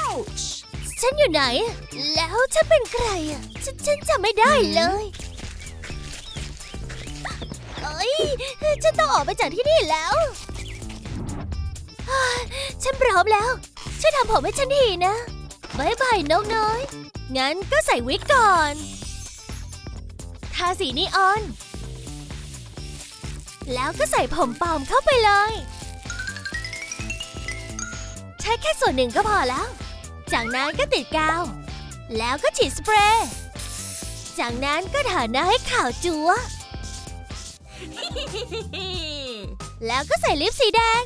Ouch! ฉันอยู่ไหน แล้วฉันเป็นใครอะฉันฉันจำไม่ได้เลย เอ้ย ฉันต้องออกไปจากที่นี่แล้วฮ่าฉันพร้อมแล้ว ช่วยทำผมให้ฉันทีนะบายบายนกน้อย งั้นก็ใส่วิกก่อน ทาสีนีออน แล้วก็ใส่ผมปลอมเข้าไปเลย ใช้แค่ส่วนหนึ่งก็พอแล้ว จากนั้นก็ติดกาว แล้วก็ฉีดสเปรย์ จากนั้นก็ทาหน้าให้ขาวจัว แล้วก็ใส่ลิปสีแดง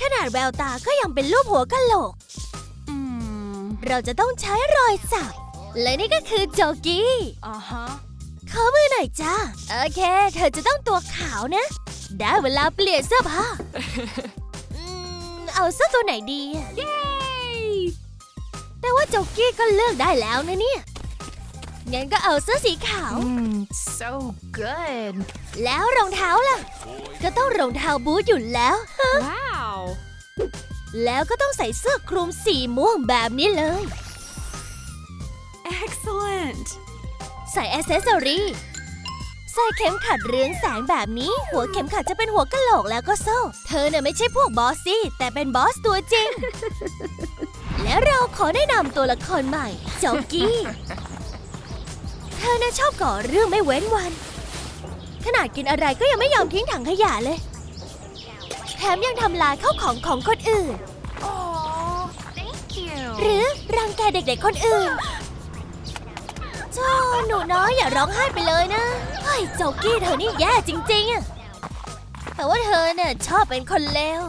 ขนาดแววตาก็ยังเป็นรูปหัวกะโหลก Hmm. เราจะต้องใช้รอยสัก และนี่ก็คือโจกี้ Uh huh. ขอมือหน่อยจ้า โอเค เธอจะต้องตัวขาวนะ ได้เวลาเปลี่ยนเสื้อผ้าอืม เอาเสื้อตัวไหนดีอะ Yay! แต่ว่าโจกี้ก็เลือกได้แล้วนะเนี่ย งั้นก็เอาเสื้อสีขาว Mmm, so good. แล้วรองเท้าล่ะ ก็ต้องรองเท้าบูทอยู่แล้ว Wow. แล้วก็ต้องใส่เสื้อคลุมสีม่วงแบบนี้เลย Excellent. ใส่อ c เซสซอรี ใส่เข็มขัดเรืองแสงแบบนี้ หัวเข็มขัดจะเป็นหัวกะโหลกแล้วก็โซ่ เธอเนี่ยไม่ใช่พวกบอสซี่แต่เป็นบอสตัวจริง และเราขอแนะนำตัวละครใหม่จอกกี้ เธอน่ะชอบก่อเรื่องไม่เว้นวัน ขนาดกินอะไรก็ยังไม่ยอมทิ้งถังขยะเลย แถมยังทำลายข้าวของของคนอื่น Oh, thank you. หรือรังแกเด็กๆคนอื่น เจ้าหนูน้อยอย่าร้องไห้ไปเลยนะเฮ้ยโจกี้เธอนี่แย่จริงๆอะแต่ว่าเธอเนี่ยชอบเป็นคนเลว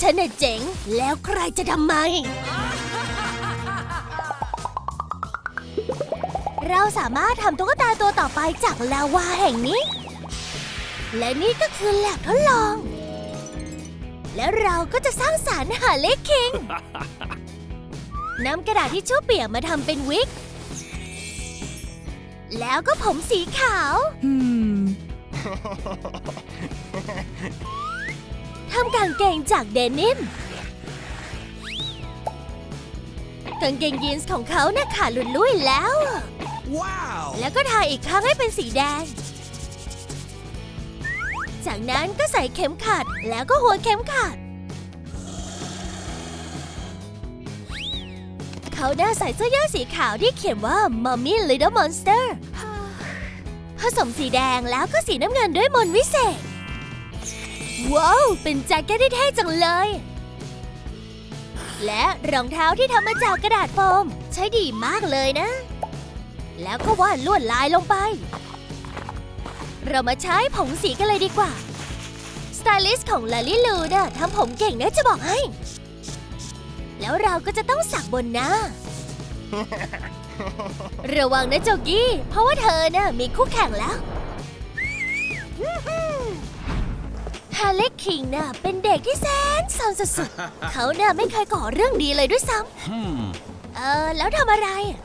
ฉันน่ะเจ๋ง แล้วใครจะทำไม เราสามารถทำตุ๊กตาตัวต่อไปจากลาวาแห่งนี้ และนี่ก็คือแลบทดลอง แล้วเราก็จะสร้างสารรค์หาเลขคิง นำกระดาษที่ชู่เปียกมาทำเป็นวิก แล้วก็ผมสีขาว Hmm. ทำกางเกงจากเดนิม กางเกงยีนส์ของเขาน่ะขาดหลุดลุ่ยแล้ว Wow! แล้วก็ทาอีกครั้งให้เป็นสีแดง จากนั้นก็ใส่เข็มขัดแล้วก็หัวเข็มขัด เขาได้ใส่เสื้อยืดสีขาวที่เขียนว่า Mommy Little Monster ผสมสีแดงแล้วก็สีน้ำเงินด้วยมนต์วิเศษ ว้าว เป็นแจ็คเก็ตที่เท่จังเลย และรองเท้าที่ทำมาจากกระดาษโฟม ใช้ดีมากเลยนะ แล้วก็วาดลวดลายลงไป เรามาใช้ผงสีกันเลยดีกว่า สไตลิสต์ของลาลิลูน่ะทำผมเก่งนะจะบอกให้ แล้วเราก็จะต้องสักบนหน้า ระวังนะโจกี้ เพราะว่าเธอน่ะมีคู่แข่งแล้ว ฮาเล็กคิงน่ะเป็นเด็กที่แสนเศร้าสุดๆ เขาน่ะไม่เคยก่อเรื่องดีเลยด้วยซ้ำ Hmm. เออ แล้วทำอะไรอะ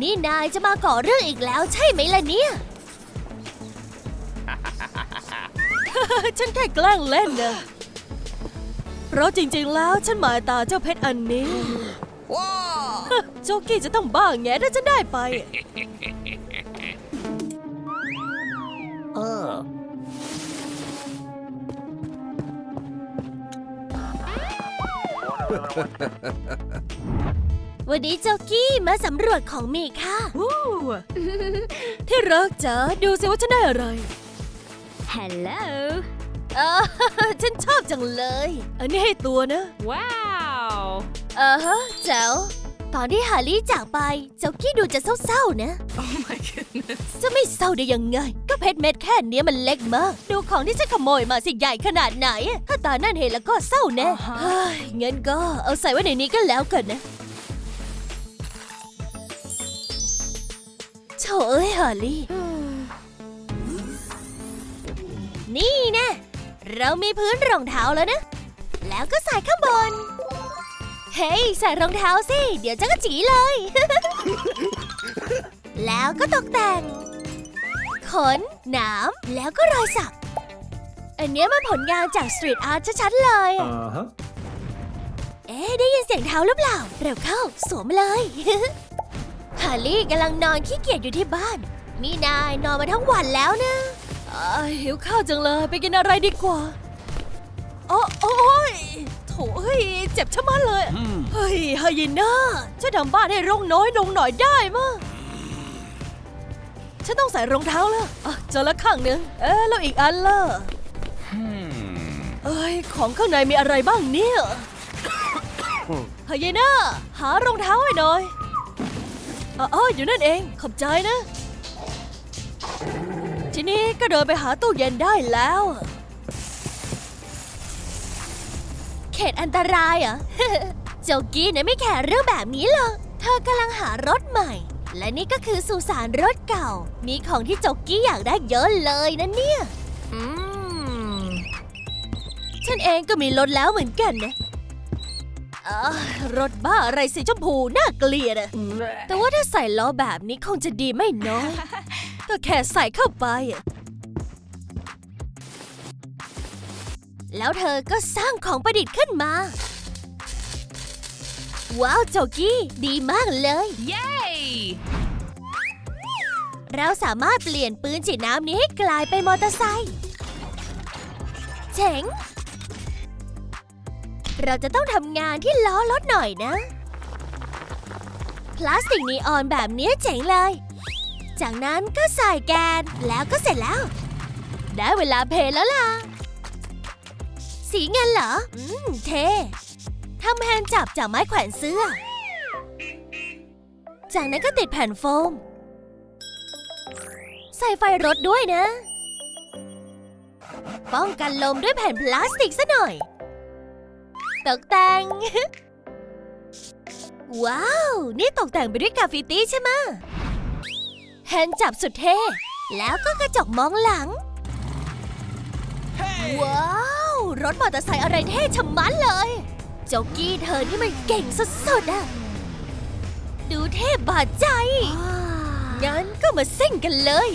นี่นายจะมาก่อเรื่องอีกแล้วใช่ไหมล่ะเนี่ย ฉันแค่แกล้งเล่นนะเพ ราะจริงๆ แล้วฉันหมายตาเจ้าเพชรอันนี้ Wow! โจกี้จะต้องบ้าแงถ้าฉันได้ไป Uh. วันนี้โจกี้มาสำรวจของมีค่าวู้ที่รักจ๋าดูสิว่าฉันได้อะไร Hello. เออ ฉันชอบจังเลย อันนี้ให้ตัวนะ Wow. เออฮะแจ๋วตอนที่ฮารี่จากไปโจกี้ดูจะเศร้าๆนะ Oh my goodness. จะไม่เศร้าได้ยังไง ก็เพชรเม็ดแค่เนี้ยมันเล็กมาก ดูของที่ฉันขโมยมาสิใหญ่ขนาดไหน ถ้าตานั่นเห็นแล้วก็เศร้าแน่อ่าฮะ เฮ้ยงั้นก็เอาใส่ไว้ในนี้ก็แล้วกันนะโถเอ้ยฮารี่ นี่นะ เรามีพื้นรองเท้าแล้วนะ แล้วก็ใส่ข้างบน เฮ้ย ใส่รองเท้าสิ เดี๋ยวจะกระจีเลย แล้วก็ตกแต่ง ขน หนามแล้วก็รอยสัก อันเนี้ยมันผลงานจากสตรีทอาร์ตชัดๆเลย Uh huh. เอ๊ะได้ยินเสียงเท้าหรือเปล่า เร็วเข้า สวมเลย ฮาร์ลี่กำลังนอนขี้เกียจอยู่ที่บ้าน นี่นายนอนมาทั้งวันแล้วนะอ้าย หิวข้าวจังเลย ไปกินอะไรดีกว่าโอ้โอ้ยโถเฮ้ยเจ็บชะมัดเลย Hmm. เฮ้ยไฮยีน่าจะทำบ้านให้ร่องน้อยลงหน่อยได้มะฉันต้องใส่รองเท้าแล้วอะเจอละข้างหนึงเอ๊ะแล้วอีกอันล่ะ Hmm. เอ้ยของข้างในมีอะไรบ้างเนี่ยไฮยีน่าหารองเท้าให้หน่อยอ๋อออยู่นั่นเอง ขอบใจนะ ทีนี้ก็เดินไปหาตู้เย็นได้แล้ว เขตอันตรายเหรอโจกี้เนี่ยไม่แคร์เรื่องแบบนี้หรอก เธอกำลังหารถใหม่ และนี่ก็คือสุสานรถเก่า มีของที่โจกี้อยากได้เยอะเลยนะเนี่ย Mmm. ฉันเองก็มีรถแล้วเหมือนกันนะอ่ารถบ้าอะไรสีชมพูน่าเกลียดอะแต่ว่าถ้าใส่ล้อแบบนี้คงจะดีไม่น้อย ก็แค่ใส่เข้าไปอะแล้วเธอก็สร้างของประดิษฐ์ขึ้นมา ว้าวโจกี้ ดีมากเลย Yay! เราสามารถเปลี่ยนปืนฉีดน้ำนี้ให้กลายเป็นมอเตอร์ไซค์เจ๋ง เราจะต้องทำงานที่ล้อรถหน่อยนะ พลาสติกนีออนแบบนี้เจ๋งเลย จากนั้นก็ใส่แกนแล้วก็เสร็จแล้ว ได้เวลาเพลแล้วล่ะ สีเงินเหรอ อืม เท่ทำแฮนจับจากไม้แขวนเสื้อ จากนั้นก็ติดแผ่นโฟม ใส่ไฟรถด้วยนะ ป้องกันลมด้วยแผ่นพลาสติกซะหน่อย ตกแต่ง ว้าว นี่ตกแต่งไปด้วยกราฟฟิตี้ใช่ไหม แฮนด์จับสุดเท่ แล้วก็กระจกมองหลัง Hey! ว้าว รถมอเตอร์ไซค์อะไรเท่ชะมัดเลย โจกี้เธอนี่มันเก่งสุดๆอะดูเท่บาดใจ งั้นก็มาซิ่งกันเลย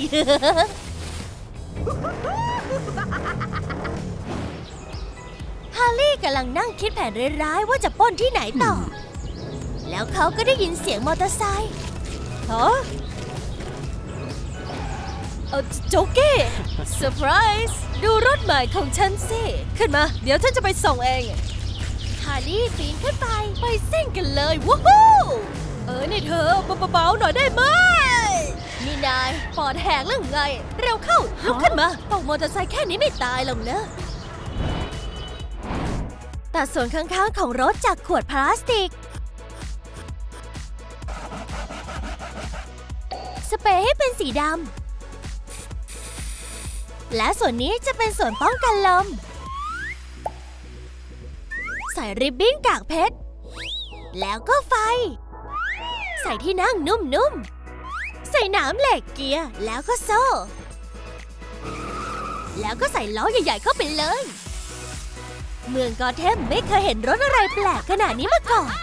ฮาร์ลี่กำลังนั่งคิดแผนร้ายๆว่าจะปล้นที่ไหนต่อ แล้วเขาก็ได้ยินเสียงมอเตอร์ไซค์ฮะ เออโจเก้เซอร์ไพรส์ดูรถใหม่ของฉันสิ ขึ้นมา เดี๋ยวฉันจะไปส่งเองฮาร์ลี่ปีนขึ้นไป ไปซิ่งกันเลยว้าวเออนี่เธอเบาๆหน่อยได้ไหมนี่นายปอดแหกหรือไง เร็วเข้า ลุกขึ้นมาตกมอเตอร์ไซค์แค่นี้ไม่ตายหรอกนะตัดส่วนข้างๆของรถจากขวดพลาสติก สเปรย์ให้เป็นสีดำ และส่วนนี้จะเป็นส่วนป้องกันลม ใส่ริบบิ้นกากเพชร แล้วก็ไฟ ใส่ที่นั่งนุ่มๆ ใส่หนามเหล็กเกียร์แล้วก็โซ่ แล้วก็ใส่ล้อใหญ่ๆเข้าไปเลย เมืองกอเทมไม่เคยเห็นรถอะไรแปลกขนาดนี้มาก่อน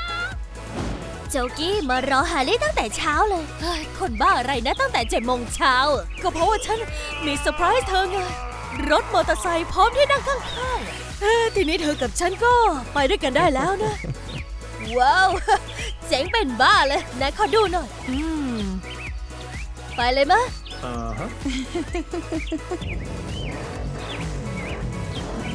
โจกี้มารอฮาร์ลี่ตั้งแต่เช้าเลยเฮ้ยคนบ้าอะไรนะตั้งแต่เจ็ดโมงเช้า ก็เพราะว่าฉันมีเซอร์ไพรส์เธอไง รถมอเตอร์ไซค์พร้อมที่นั่งข้างๆเอ้อทีนี้เธอกับฉันก็ไปด้วยกันได้แล้วนะ ว้าว เจ๋งเป็นบ้าเลยไหนขอดูหน่อย อืม ไปเลยมะ Uh huh.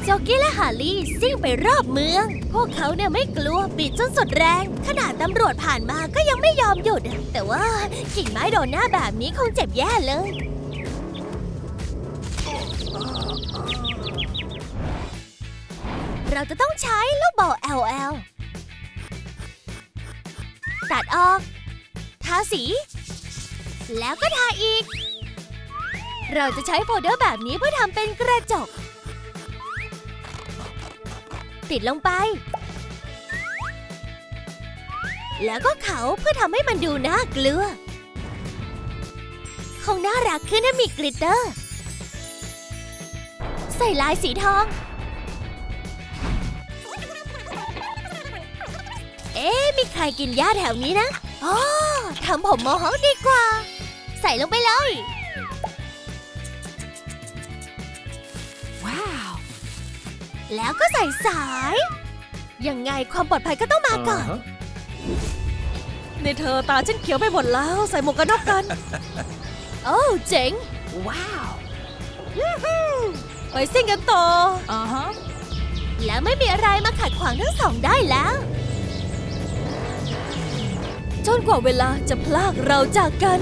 โจกี้และฮาร์ลี่ซิ่งไปรอบเมือง พวกเขาเนี่ยไม่กลัวบิดจนสุดแรง ขนาดตำรวจผ่านมาก็ยังไม่ยอมหยุด แต่ว่ากิ่งไม้โดนหน้าแบบนี้คงเจ็บแย่เลยเราจะต้องใช้ลูกบอล LL ตัดออก ทาสี แล้วก็ทาอีก เราจะใช้โฟลเดอร์แบบนี้เพื่อทำเป็นกระจก ติดลงไป แล้วก็เขาเพื่อทำให้มันดูน่ากลัว คงน่ารักขึ้นถ้ามีกลิตเตอร์ ใส่ลายสีทอง เอ๊ะมีใครกินหญ้าแถวนี้นะ อ๋อทำผมโมฮอคดีกว่า ใส่ลงไปเลย แล้วก็ใส่สาย ยังไงความปลอดภัยก็ต้องมาก่อน Uh-huh. ในเธอตาฉันเขียวไปหมดแล้ว ใส่หมวกกันน็อกกัน โอ้เจ๋ง Wow. ไปซิ่งกันต่อ Uh huh. แล้วไม่มีอะไรมาขัดขวางทั้งสองได้แล้ว จนกว่าเวลาจะพลากเราจากกัน